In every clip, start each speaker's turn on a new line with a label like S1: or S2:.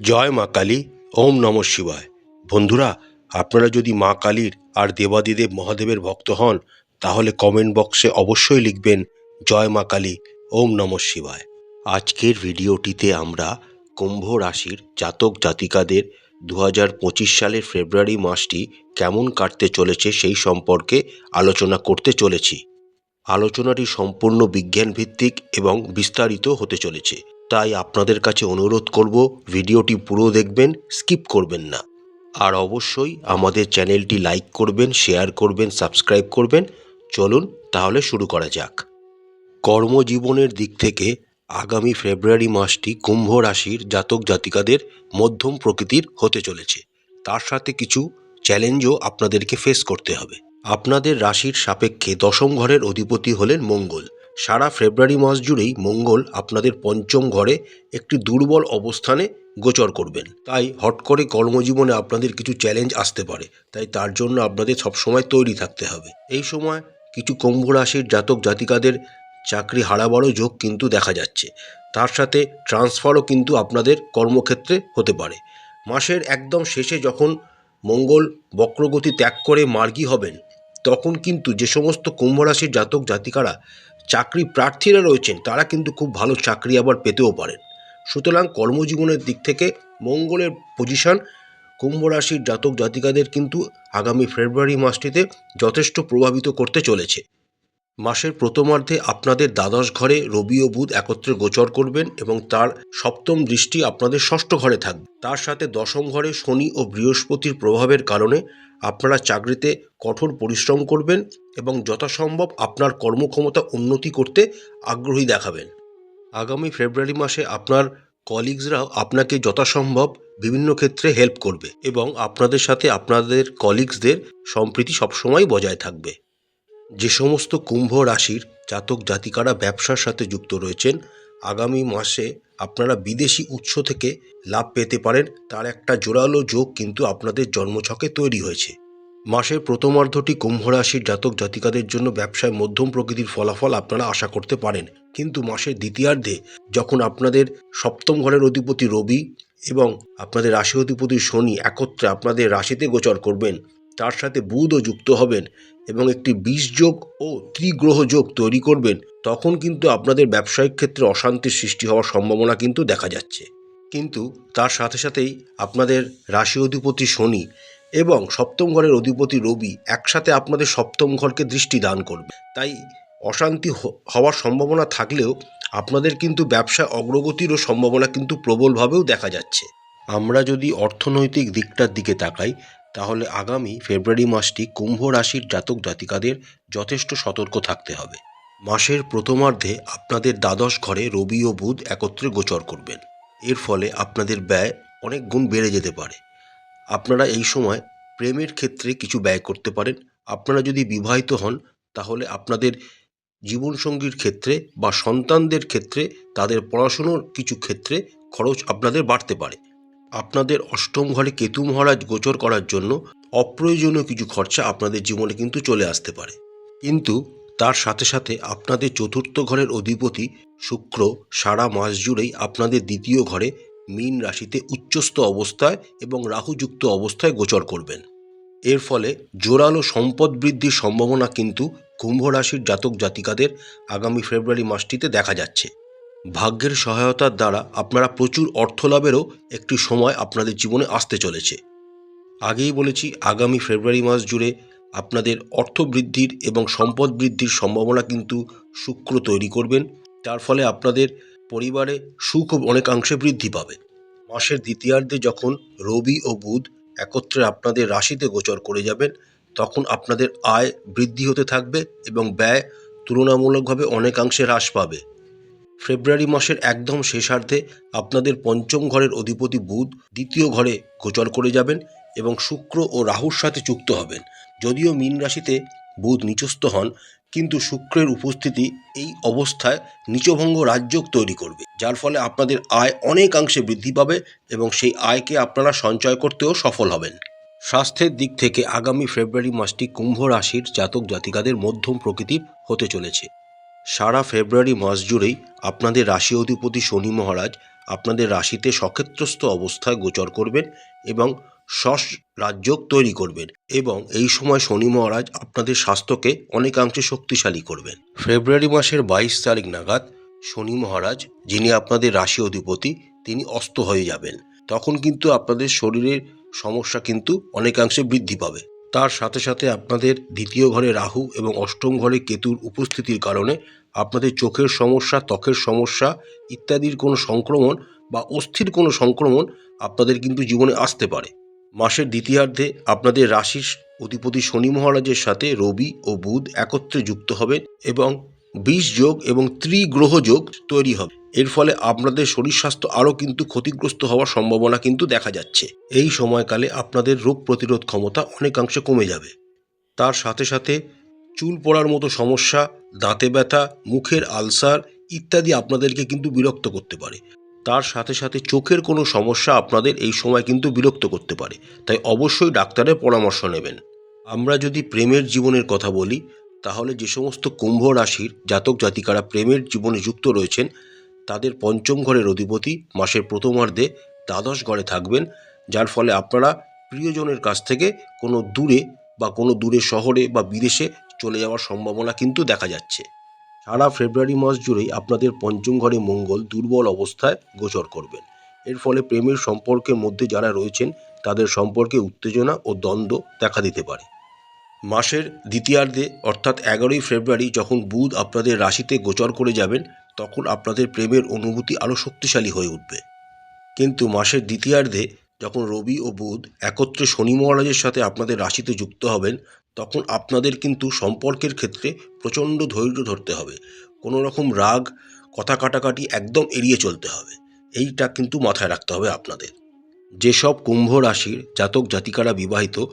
S1: জয় মা কালী, ওম নম শিবায়। বন্ধুরা, আপনারা যদি মা কালীর আর দেবাদিদেব মহাদেবের ভক্ত হন, তাহলে কমেন্ট বক্সে অবশ্যই লিখবেন, জয় মা কালী, ওম নম শিবায়। আজকের ভিডিওটিতে আমরা কুম্ভ রাশির জাতক জাতিকাদের দু সালের ফেব্রুয়ারি মাসটি কেমন কাটতে চলেছে সেই সম্পর্কে আলোচনা করতে চলেছি। আলোচনাটি সম্পূর্ণ বিজ্ঞান ভিত্তিক এবং বিস্তারিত হতে চলেছে। তাই আপনাদের কাছে অনুরোধ করব ভিডিওটি পুরো দেখবেন, স্কিপ করবেন না। আর অবশ্যই আমাদের চ্যানেলটি লাইক করবেন, শেয়ার করবেন, সাবস্ক্রাইব করবেন। চলুন তাহলে শুরু করা যাক। কর্মজীবনের দিক থেকে আগামী ফেব্রুয়ারি মাসটি কুম্ভ রাশির জাতক জাতিকাদের মধ্যম প্রকৃতির হতে চলেছে। তার সাথে কিছু চ্যালেঞ্জও আপনাদেরকে ফেস করতে হবে। আপনাদের রাশির সাপেক্ষে দশম ঘরের অধিপতি হলেন মঙ্গল। সারা ফেব্রুয়ারি মাস জুড়েই মঙ্গল আপনাদের পঞ্চম ঘরে একটি দুর্বল অবস্থানে গোচর করবেন। তাই হট করে কর্মজীবনে আপনাদের কিছু চ্যালেঞ্জ আসতে পারে। তাই তার জন্য আপনাদের সবসময় তৈরি থাকতে হবে। এই সময় কিছু কুম্ভ রাশির জাতক জাতিকাদের চাকরি হারাবারও যোগ কিন্তু দেখা যাচ্ছে। তার সাথে ট্রান্সফারও কিন্তু আপনাদের কর্মক্ষেত্রে হতে পারে। মাসের একদম শেষে যখন মঙ্গল বক্রগতি ত্যাগ করে মার্গী হবেন, তখন কিন্তু যে সমস্ত কুম্ভ রাশির জাতক জাতিকারা চাকরি প্রার্থীরা রয়েছেন, তারা কিন্তু খুব ভালো চাকরি আবার পেতেও পারেন। সুতরাং কর্মজীবনের দিক থেকে মঙ্গলের পজিশন কুম্ভ রাশির জাতক জাতিকাদের কিন্তু আগামী ফেব্রুয়ারি মাসটিতে যথেষ্ট প্রভাবিত করতে চলেছে। মাসের প্রথমার্ধে আপনাদের দ্বাদশ ঘরে রবি ও বুধ একত্রে গোচর করবেন এবং তার সপ্তম দৃষ্টি আপনাদের ষষ্ঠ ঘরে থাকবে। তার সাথে দশম ঘরে শনি ও বৃহস্পতির প্রভাবের কারণে আপনারা চাকরিতে কঠোর পরিশ্রম করবেন এবং যথাসম্ভব আপনার কর্মক্ষমতা উন্নতি করতে আগ্রহী দেখাবেন। আগামী ফেব্রুয়ারি মাসে আপনার কলিগসরাও আপনাকে যথাসম্ভব বিভিন্ন ক্ষেত্রে হেল্প করবে এবং আপনাদের সাথে আপনাদের কলিগসদের সম্প্রীতি সবসময় বজায় থাকবে। যে সমস্ত কুম্ভ রাশির জাতক জাতিকারা ব্যবসার সাথে যুক্ত রয়েছেন, আগামী মাসে আপনারা বিদেশি উৎস থেকে লাভ পেতে পারেন। তার একটা জোরালো যোগ কিন্তু আপনাদের জন্মছকে তৈরি হয়েছে। মাসের প্রথমার্ধটি কুম্ভ রাশির জাতক জাতিকাদের জন্য ব্যবসায় মধ্যম প্রকৃতির ফলাফল আপনারা আশা করতে পারেন। কিন্তু মাসের দ্বিতীয়ার্ধে যখন আপনাদের সপ্তম ঘরের অধিপতি রবি এবং আপনাদের রাশি অধিপতি শনি একত্রে আপনাদের রাশিতে গোচর করবেন, তার সাথে বুধও যুক্ত হবেন এবং একটি বিষ যোগ ও ত্রিগ্রহ যোগ তৈরি করবেন, তখন কিন্তু আপনাদের ব্যবসায়িক ক্ষেত্রে অশান্তির সৃষ্টি হওয়ার সম্ভাবনা কিন্তু দেখা যাচ্ছে। কিন্তু তার সাথে সাথেই আপনাদের রাশি অধিপতি শনি এবং সপ্তম ঘরের অধিপতি রবি একসাথে আপনাদের সপ্তম ঘরকে দৃষ্টি দান করবে। তাই অশান্তি হওয়ার সম্ভাবনা থাকলেও আপনাদের কিন্তু ব্যবসা অগ্রগতিরও সম্ভাবনা কিন্তু প্রবলভাবেও দেখা যাচ্ছে। আমরা যদি অর্থনৈতিক দিকটার দিকে তাকাই তাহলে আগামী ফেব্রুয়ারি মাসটি কুম্ভ রাশির জাতক জাতিকাদের যথেষ্ট সতর্ক থাকতে হবে। মাসের প্রথমার্ধে আপনাদের দ্বাদশ ঘরে রবি ও বুধ একত্রে গোচর করবেন। এর ফলে আপনাদের ব্যয় অনেক গুণ বেড়ে যেতে পারে। আপনারা এই সময় প্রেমের ক্ষেত্রে কিছু ব্যয় করতে পারেন। আপনারা যদি বিবাহিত হন, তাহলে আপনাদের জীবনসঙ্গীর ক্ষেত্রে বা সন্তানদের ক্ষেত্রে, তাদের পড়াশুনোর কিছু ক্ষেত্রে খরচ আপনাদের বাড়তে পারে। আপনাদের অষ্টম ঘরে কেতু মহারাজ গোচর করার জন্য অপ্রয়োজনীয় কিছু খরচা আপনাদের জীবনে কিন্তু চলে আসতে পারে। কিন্তু তার সাথে সাথে আপনাদের চতুর্থ ঘরের অধিপতি শুক্র সারা মাস জুড়েই আপনাদের দ্বিতীয় ঘরে মীন রাশিতে উচ্চস্থ অবস্থায় এবং রাহুযুক্ত অবস্থায় গোচর করবেন। এর ফলে জোরালো সম্পদ বৃদ্ধির সম্ভাবনা কিন্তু কুম্ভ রাশির জাতক জাতিকাদের আগামী ফেব্রুয়ারি মাসটিতে দেখা যাচ্ছে। ভাগ্যের সহায়তার দ্বারা আপনারা প্রচুর অর্থ লাভেরও একটি সময় আপনাদের জীবনে আসতে চলেছে। আগেই বলেছি, আগামী ফেব্রুয়ারি মাস জুড়ে আপনাদের অর্থ বৃদ্ধির এবং সম্পদ বৃদ্ধির সম্ভাবনা কিন্তু শুক্র তৈরি করবেন। তার ফলে আপনাদের পরিবারে সুখ অনেকাংশে বৃদ্ধি পাবে। মাসের দ্বিতীয়ার্ধে যখন রবি ও বুধ একত্রে আপনাদের রাশিতে গোচর করে যাবেন, তখন আপনাদের আয় বৃদ্ধি হতে থাকবে এবং ব্যয় তুলনামূলকভাবে অনেকাংশে হ্রাস পাবে। ফেব্রুয়ারি মাসের একদম শেষার্ধে আপনাদের পঞ্চম ঘরের অধিপতি বুধ দ্বিতীয় ঘরে গোচর করে যাবেন এবং শুক্র ও রাহুর সাথে যুক্ত হবেন। যদিও মীন রাশিতে বুধ নিচস্থ হন, কিন্তু শুক্রের উপস্থিতি এই অবস্থায় নিচভঙ্গ রাজযোগ তৈরি করবে, যার ফলে আপনাদের আয় অনেকাংশে বৃদ্ধি পাবে এবং সেই আয়কে আপনারা সঞ্চয় করতেও সফল হবেন। স্বাস্থ্যের দিক থেকে আগামী ফেব্রুয়ারি মাসটি কুম্ভ রাশির জাতক জাতিকাদের মধ্যম প্রকৃতির হতে চলেছে। সারা ফেব্রুয়ারি মাস জুড়েই আপনাদের রাশি অধিপতি শনি মহারাজ আপনাদের রাশিতে সক্ষেত্রস্থ অবস্থায় গোচর করবেন এবং শস রাজযোগ তৈরি করবেন এবং এই সময় শনি মহারাজ আপনাদের স্বাস্থ্যকে অনেকাংশে শক্তিশালী করবেন। ফেব্রুয়ারি মাসের বাইশ তারিখ নাগাদ শনি মহারাজ, যিনি আপনাদের রাশি অধিপতি, তিনি অস্ত হয়ে যাবেন। তখন কিন্তু আপনাদের শরীরের সমস্যা কিন্তু অনেকাংশে বৃদ্ধি পাবে। তার সাথে সাথে আপনাদের দ্বিতীয় ঘরে রাহু এবং অষ্টম ঘরে কেতুর উপস্থিতির কারণে আপনাদের চোখের সমস্যা, ত্বকের সমস্যা ইত্যাদির কোনো সংক্রমণ বা অস্থির কোনো সংক্রমণ আপনাদের কিন্তু জীবনে আসতে পারে। মাসের দ্বিতীয়ার্ধে আপনাদের রাশির অধিপতি শনি মহারাজের সাথে রবি ও বুধ একত্রে যুক্ত হবেন এবং বিষ যোগ এবং ত্রিগ্রহ যোগ তৈরি হবে। এর ফলে আপনাদের শরীর স্বাস্থ্য আরও কিন্তু ক্ষতিগ্রস্ত হওয়ার সম্ভাবনা কিন্তু দেখা যাচ্ছে। এই সময়কালে আপনাদের রোগ প্রতিরোধ ক্ষমতা অনেকাংশে কমে যাবে। তার সাথে সাথে চুল পড়ার মতো সমস্যা, দাঁতে ব্যথা, মুখের আলসার ইত্যাদি আপনাদেরকে কিন্তু বিরক্ত করতে পারে। তার সাথে সাথে চোখের কোনো সমস্যা আপনাদের এই সময় কিন্তু বিরক্ত করতে পারে। তাই অবশ্যই ডাক্তারের পরামর্শ নেবেন। আমরা যদি প্রেমের জীবনের কথা বলি, তাহলে যে সমস্ত কুম্ভ রাশির জাতক জাতিকারা প্রেমের জীবনে যুক্ত রয়েছেন তাদের পঞ্চম ঘরের অধিপতি মাসের প্রথমার্ধে দ্বাদশ ঘরে থাকবেন, যার ফলে আপনারা প্রিয়জনের কাছ থেকে কোনো দূরে বা কোনো দূরে শহরে বা বিদেশে চলে যাওয়ার সম্ভাবনা কিন্তু দেখা যাচ্ছে। সারা ফেব্রুয়ারি মাস জুড়েই আপনাদের পঞ্চম ঘরে মঙ্গল, দুর্বল অবস্থায় গোচর করবেন। এর ফলে প্রেমের সম্পর্কের মধ্যে যারা রয়েছেন, তাদের সম্পর্কে উত্তেজনা ও দ্বন্দ্ব দেখা দিতে পারে। মাসের দ্বিতীয়ার্ধে, অর্থাৎ এগারোই ফেব্রুয়ারি, যখন বুধ আপনাদের রাশিতে গোচর করে যাবেন তখন আপনাদের প্রেমের অনুভূতি আরও শক্তিশালী হয়ে উঠবে। কিন্তু মাসের দ্বিতীয়ার্ধে যখন রবি ও বুধ একত্রে শনি মহারাজের সাথে আপনাদের রাশিতে যুক্ত হবেন, তখন আপনাদের কিন্তু সম্পর্কের ক্ষেত্রে প্রচণ্ড ধৈর্য ধরতে হবে। কোনো রকম রাগ, কথা কাটাকাটি একদম এড়িয়ে চলতে হবে। এইটা কিন্তু মাথায় রাখতে হবে আপনাদের। যেসব কুম্ভ রাশির জাতক জাতিকারা বিবাহিত,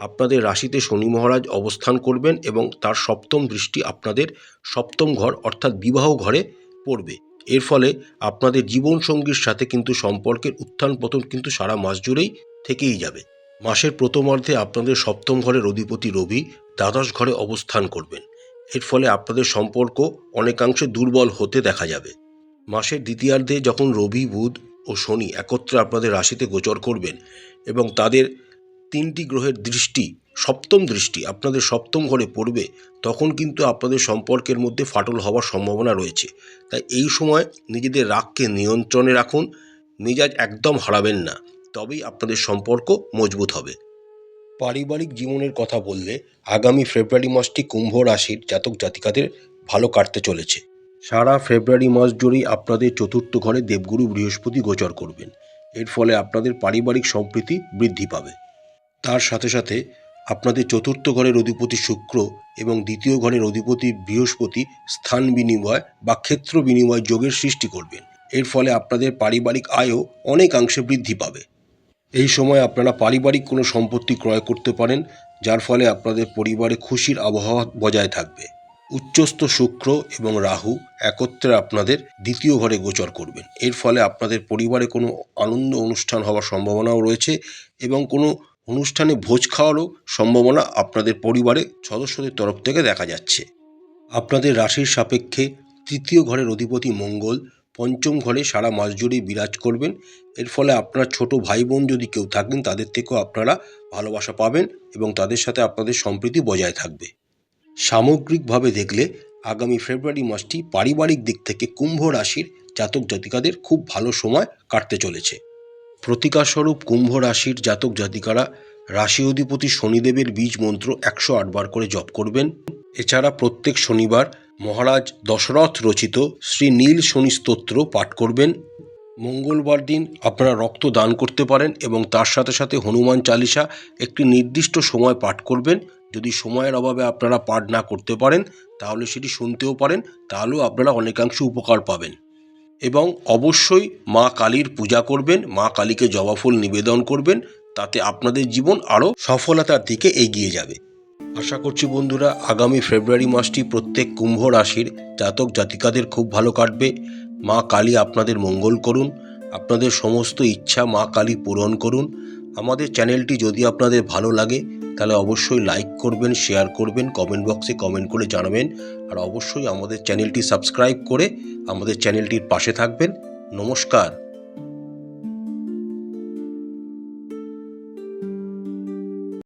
S1: আপনাদের রাশিতে শনি মহারাজ অবস্থান করবেন এবং তার সপ্তম দৃষ্টি আপনাদের সপ্তম ঘর অর্থাৎ বিবাহ ঘরে পড়বে। এর ফলে আপনাদের জীবনসঙ্গীর সাথে কিন্তু সম্পর্কের উত্থান পতন কিন্তু সারা মাস জুড়েই থেকেই যাবে। মাসের প্রথমার্ধে আপনাদের সপ্তম ঘরের অধিপতি রবি দ্বাদশ ঘরে অবস্থান করবেন। এর ফলে আপনাদের সম্পর্ক অনেকাংশে দুর্বল হতে দেখা যাবে। মাসের দ্বিতীয়ার্ধে যখন রবি, বুধ ও শনি একত্রে আপনাদের রাশিতে গোচর করবেন এবং তাদের তিনটি গ্রহের দৃষ্টি সপ্তম দৃষ্টি আপনাদের সপ্তম ঘরে পড়বে, তখন কিন্তু আপনাদের সম্পর্কের মধ্যে ফাটল হওয়ার সম্ভাবনা রয়েছে। তাই এই সময় নিজেদের রাগকে নিয়ন্ত্রণে রাখুন, মেজাজ একদম হারাবেন না, তবেই আপনাদের সম্পর্ক মজবুত হবে। পারিবারিক জীবনের কথা বললে আগামী ফেব্রুয়ারি মাসটি কুম্ভ রাশির জাতক জাতিকাদের ভালো কাটতে চলেছে। সারা ফেব্রুয়ারি মাস জুড়েই আপনাদের চতুর্থ ঘরে দেবগুরু বৃহস্পতি গোচর করবেন। এর ফলে আপনাদের পারিবারিক সম্প্রীতি বৃদ্ধি পাবে। তার সাথে সাথে আপনাদের চতুর্থ ঘরের অধিপতি শুক্র এবং দ্বিতীয় ঘরের অধিপতি বৃহস্পতি স্থান বিনিময় বা ক্ষেত্র বিনিময় যোগের সৃষ্টি করবেন। এর ফলে আপনাদের পারিবারিক আয়ও অনেকাংশে বৃদ্ধি পাবে। এই সময় আপনারা পারিবারিক কোনো সম্পত্তি ক্রয় করতে পারেন, যার ফলে আপনাদের পরিবারে খুশির আবহাওয়া বজায় থাকবে। উচ্চস্থ শুক্র এবং রাহু একত্রে আপনাদের দ্বিতীয় ঘরে গোচর করবেন। এর ফলে আপনাদের পরিবারে কোনো আনন্দ অনুষ্ঠান হওয়ার সম্ভাবনাও রয়েছে এবং কোনো অনুষ্ঠানে ভোজ খাওয়ারও সম্ভাবনা আপনাদের পরিবারের সদস্যদের তরফ থেকে দেখা যাচ্ছে। আপনাদের রাশির সাপেক্ষে তৃতীয় ঘরের অধিপতি মঙ্গল পঞ্চম ঘরে সারা মাস জুড়েই বিরাজ করবেন। এর ফলে আপনার ছোট ভাই বোন যদি কেউ থাকেন, তাদের থেকেও আপনারা ভালোবাসা পাবেন এবং তাদের সাথে আপনাদের সম্প্রীতি বজায় থাকবে। সামগ্রিকভাবে দেখলে আগামী ফেব্রুয়ারি মাসটি পারিবারিক দিক থেকে কুম্ভ রাশির জাতক জাতিকাদের খুব ভালো সময় কাটতে চলেছে। প্রতিকারস্বরূপ কুম্ভ রাশির জাতক জাতিকারা রাশি অধিপতি শনিদেবের বীজ মন্ত্র একশো আটবার করে জপ করবেন। এছাড়া প্রত্যেক শনিবার মহারাজ দশরথ রচিত শ্রী নীল শনি স্তোত্র পাঠ করবেন। মঙ্গলবার দিন আপনারা রক্ত দান করতে পারেন এবং তার সাথে সাথে হনুমান চালিসা একটি নির্দিষ্ট সময় পাঠ করবেন। যদি সময়ের অভাবে আপনারা পাঠ না করতে পারেন, তাহলে সেটি শুনতেও পারেন, তাহলেও আপনারা অনেকাংশ উপকার পাবেন। এবং অবশ্যই মা কালীর পূজা করবেন, মা কালীকে জবা ফুল নিবেদন করবেন, তাতে আপনাদের জীবন আরও সফলতার দিকে এগিয়ে যাবে। আশা করছি বন্ধুরা, আগামী ফেব্রুয়ারি মাসটি প্রত্যেক কুম্ভ রাশির জাতক জাতিকাদের খুব ভালো কাটবে। মা কালী আপনাদের মঙ্গল করুন, আপনাদের সমস্ত ইচ্ছা মা কালী পূরণ করুন। আমাদের চ্যানেলটি যদি আপনাদের ভালো লাগে তাহলে অবশ্যই লাইক করবেন শেয়ার করবেন কমেন্ট বক্সে কমেন্ট করে জানাবেন। আর অবশ্যই আমাদের চ্যানেলটি সাবস্ক্রাইব করে আমাদের চ্যানেলটির পাশে থাকবেন। নমস্কার।